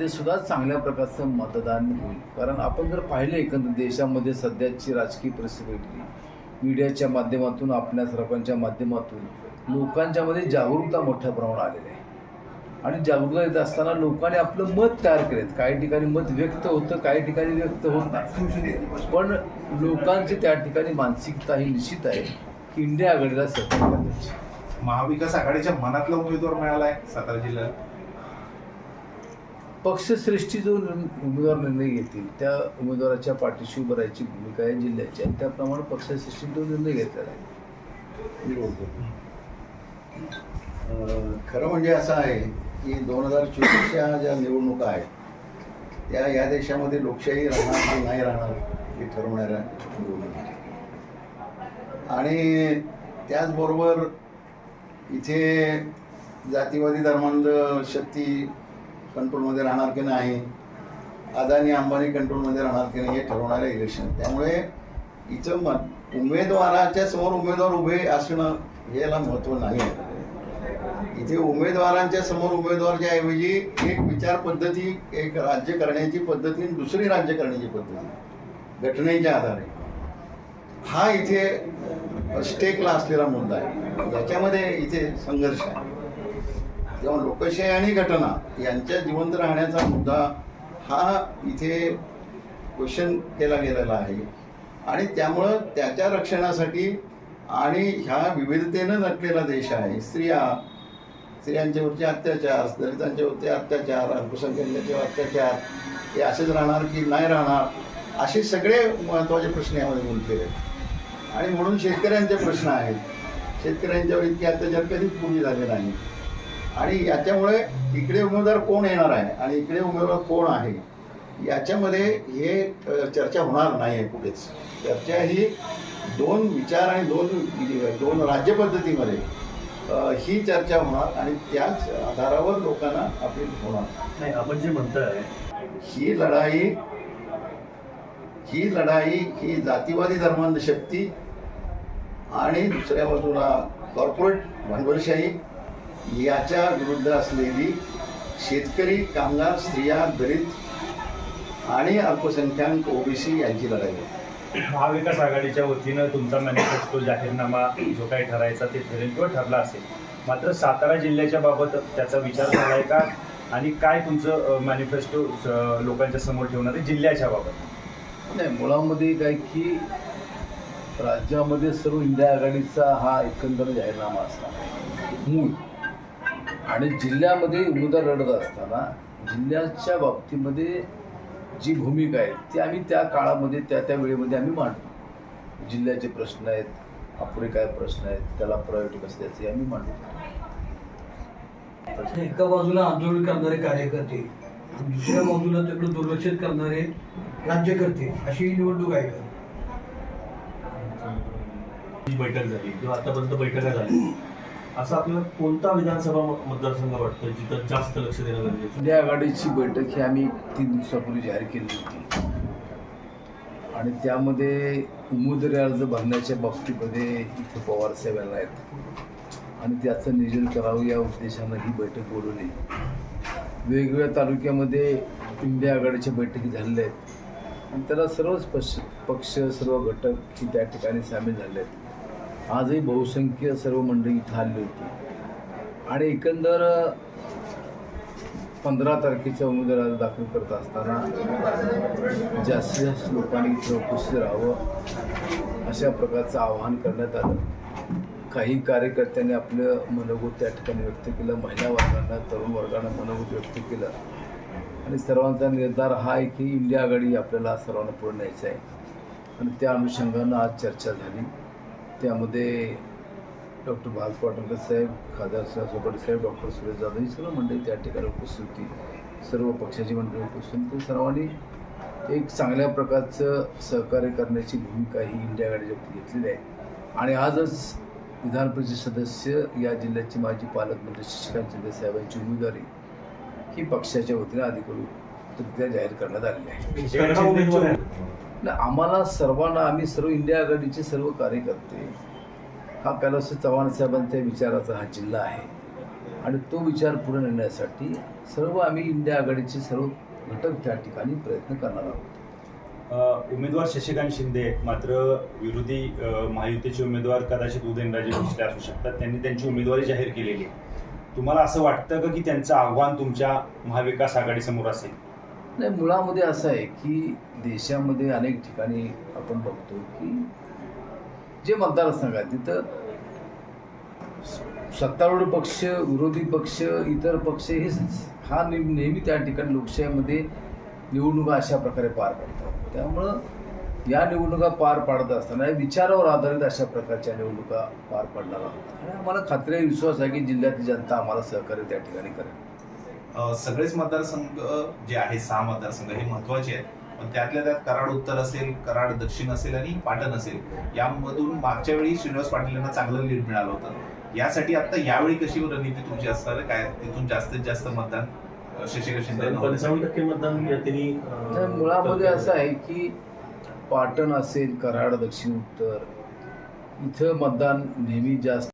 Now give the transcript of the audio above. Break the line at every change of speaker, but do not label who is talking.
देशामध्ये सुद्धा चांगल्या प्रकारचं मतदान होईल. कारण आपण जर पाहिलं एकंदर देशामध्ये सध्याची राजकीय परिस्थिती मीडियाच्या माध्यमातून आपल्या सर्वांच्या माध्यमातून लोकांच्यामध्ये जागरूकता मोठ्या प्रमाणात आलेली आहे. आणि जागरूकता येत असताना लोकांनी आपलं मत तयार केलेत काही ठिकाणी मत व्यक्त होतं काही ठिकाणी व्यक्त होत नाही. पण लोकांची त्या ठिकाणी मानसिकता ही निश्चित आहे की इंडिया आघाडीला सहकार्य करायची
महाविकास आघाडीच्या मनातला उमेदवार मिळाला आहे सातारा जिल्ह्याला.
पक्षश्रेष्ठी जो उमेदवार निर्णय घेतील त्या उमेदवाराच्या पाठीशी उभं राहायची भूमिका आहे जिल्ह्याची आणि त्याप्रमाणे पक्षश्रेष्ठी तो निर्णय घेतलेला आहे.
खरं म्हणजे असं आहे की दोन हजार चोवीसच्या ज्या निवडणुका आहेत त्या या देशामध्ये लोकशाही राहणार की नाही राहणार हे ठरवणाऱ्या निवडणुका आणि त्याचबरोबर इथे जातीवादी धर्मांध शक्ती कंट्रोलमध्ये राहणार की नाही? अदानी अंबानी कंट्रोलमध्ये राहणार की नाही हे ठरवणारं इलेक्शन त्यामुळे इथं मत उमेदवाराच्या समोर उमेदवार उभे असणं हे याला महत्त्व नाही आहे. इथे उमेदवारांच्या समोर उमेदवारच्या ऐवजी एक विचार पद्धती एक राज्य करण्याची पद्धती आणि दुसरी राज्य करण्याची पद्धती घटनेच्या आधारे. हा इथे स्टेकला असलेला मुद्दा आहे. याच्यामध्ये इथे संघर्ष आहे. तेव्हा लोकशाही आणि घटना यांच्या जिवंत राहण्याचा मुद्दा हा इथे क्वेश्चन केला गेलेला आहे. आणि त्यामुळं त्याच्या रक्षणासाठी आणि ह्या विविधतेनं नटलेला देश आहे स्त्रिया स्त्रियांच्यावरचे अत्याचार दलितांच्यावरचे अत्याचार अल्पसंख्याकांचे अत्याचार हे असेच राहणार की नाही राहणार असे सगळे महत्त्वाचे प्रश्न यामध्ये गुंतलेले आहेत आणि म्हणून शेतकऱ्यांचे प्रश्न आहेत. शेतकऱ्यांच्यावर इतके अत्याचार कधीच पूर्वी झाले नाही आणि याच्यामुळे इकडे उमेदवार कोण येणार आहे आणि इकडे उमेदवार कोण आहे? याच्यामध्ये हे चर्चा होणार नाही आहे कुठेच. चर्चा ही दोन विचार आणि दोन दोन राज्यपद्धतीमध्ये ही चर्चा होणार आणि त्याच आधारावर लोकांना अपील होणार.
नाही आपण जे म्हणताय
ही लढाई ही लढाई ही जातीवादी धर्मांध शक्ती आणि दुसऱ्या बाजूला कॉर्पोरेट भांडवलशाही याच्या विरुद्ध असलेली शेतकरी कामगार स्त्रिया दलित आणि अल्पसंख्याक ओबीसी यांची लढाई आहे
महाविकास आघाडीच्या वतीनं तुमचा मॅनिफेस्टो जाहीरनामा जो काही ठरायचा ते ठरेल किंवा ठरला असेल मात्र सातारा जिल्ह्याच्या बाबत त्याचा विचार झालाय का? आणि काय तुमचं मॅनिफेस्टो लोकांच्या समोर ठेवणार आहे जिल्ह्याच्या बाबत?
नाही मुळामध्ये काय की राज्यामध्ये सर्व इंडिया आघाडीचा हा एकंदर जाहीरनामा असणार मूळ. आणि जिल्ह्यामध्ये उमेदवार लढत असताना जिल्ह्याच्या बाबतीमध्ये जी भूमिका आहे ती आम्ही त्या काळामध्ये त्या त्या वेळेमध्ये आम्ही मांडतो. जिल्ह्याचे प्रश्न आहेत अपुरे काय प्रश्न आहेत त्याला प्रायोरिटी कसं द्यायचं हे आम्ही मांडतो.
एका बाजूला आंदोलन करणारे कार्यकर्ते दुसऱ्या बाजूला तिकडे दुर्लक्षित करणारे राज्यकर्ते अशी ही निवडणूक आहे. का
ही बैठक झाली किंवा आतापर्यंत बैठका झाली असं आपल्याला कोणता विधानसभा मतदारसंघ वाटतं जिथं जास्त लक्ष देणं गरजेचं
इंडिया आघाडीची बैठक ही आम्ही तीन दिवसापूर्वी जाहीर केली होती. आणि त्यामध्ये उमेदवारी अर्ज भरण्याच्या बाबतीमध्ये इथे पवार साहेब आहेत. आणि त्याचं नियोजन करावं या उद्देशानं ही बैठक बोलवली वेगवेगळ्या तालुक्यामध्ये इंडिया आघाडीच्या बैठकी झालेल्या आहेत. आणि त्याला सर्वच पक्ष पक्ष सर्व घटक ही त्या ठिकाणी सामील झाले आहेत. आजही बहुसंख्य सर्व मंडळी इथं आली होती. आणि एकंदर पंधरा तारखेच्या उमेदवार दाखल करत असताना जास्तीत जास्त लोकांनी चौकशी उपस्थित राहावं अशा प्रकारचं आवाहन करण्यात आलं. काही कार्यकर्त्यांनी आपलं मनोगत त्या ठिकाणी व्यक्त केलं. महिला वर्गानं तरुण वर्गानं मनोगत व्यक्त केलं. आणि सर्वांचा निर्धार हा आहे की इंडिया आघाडी आपल्याला सर्वांना पुढे न्यायचा आहे. आणि त्या अनुषंगानं आज चर्चा झाली. त्यामध्ये डॉक्टर भास पाटणकर साहेब खासदार सोपटे साहेब डॉक्टर सुरेश जाधव ही सर्व मंडळी त्या ठिकाणी उपस्थित होती. सर्व पक्षाची मंडळी उपस्थित होती. सर्वांनी एक चांगल्या प्रकारचं सहकार्य करण्याची भूमिका ही इंडिया गाडीच्या वतीने घेतलेली आहे. आणि आजच विधान परिषद सदस्य या जिल्ह्याचे माजी पालकमंत्री शशिकांत शिंदे साहेबांची उमेदवारी ही पक्षाच्या वतीने अधिकृतरित्या जाहीर करण्यात आलेली आहे. आम्हाला सर्वांना आम्ही सर्व इंडिया आघाडीचे सर्व कार्यकर्ते हा कैलास चव्हाण साहेबांच्या विचाराचा हा जिल्हा आहे. आणि तो विचार पुढे नेण्यासाठी सर्व आम्ही इंडिया आघाडीचे सर्व घटक त्या ठिकाणी प्रयत्न करणार आहोत.
उमेदवार शशिकांत शिंदे आहेत, मात्र विरोधी महायुतीचे उमेदवार कदाचित उदयनराजे भोसले असू शकतात. त्यांनी त्यांची उमेदवारी जाहीर केलेली आहे. तुम्हाला असं वाटतं का की त्यांचं आव्हान तुमच्या महाविकास आघाडीसमोर असेल?
नाही मुळामध्ये असं आहे की देशामध्ये अनेक ठिकाणी आपण बघतो की जे मतदारसंघ आहे तिथं सत्तारूढ पक्ष विरोधी पक्ष इतर पक्ष हे हा नेहमी त्या ठिकाणी लोकशाहीमध्ये निवडणुका अशा प्रकारे पार पडतात. त्यामुळं या निवडणुका पार पाडत असताना या विचारावर आधारित अशा प्रकारच्या निवडणुका पार पडणार आहोत. आणि आम्हाला खात्री विश्वास आहे की जिल्ह्यातली जनता आम्हाला सहकार्य त्या ठिकाणी करेल.
सगळेच मतदारसंघ जे आहेत सहा मतदारसंघ हे महत्त्वाचे आहेत पण त्यातल्या त्यात कराड उत्तर असेल कराड दक्षिण असेल आणि पाटण असेल यामधून मागच्या वेळी श्रीनिवास पाटील यांना चांगलं लीड मिळालं होतं यासाठी आता यावेळी कशी रणनीती तुमची असणार आहे? काय तिथून जास्तीत जास्त मतदान अ, शशिकांत शिंदे?
पंचावन्न टक्के मतदान या त्यांनी
मुळामध्ये असं आहे की पाटण असेल कराड दक्षिण उत्तर इथं मतदान नेहमी जास्त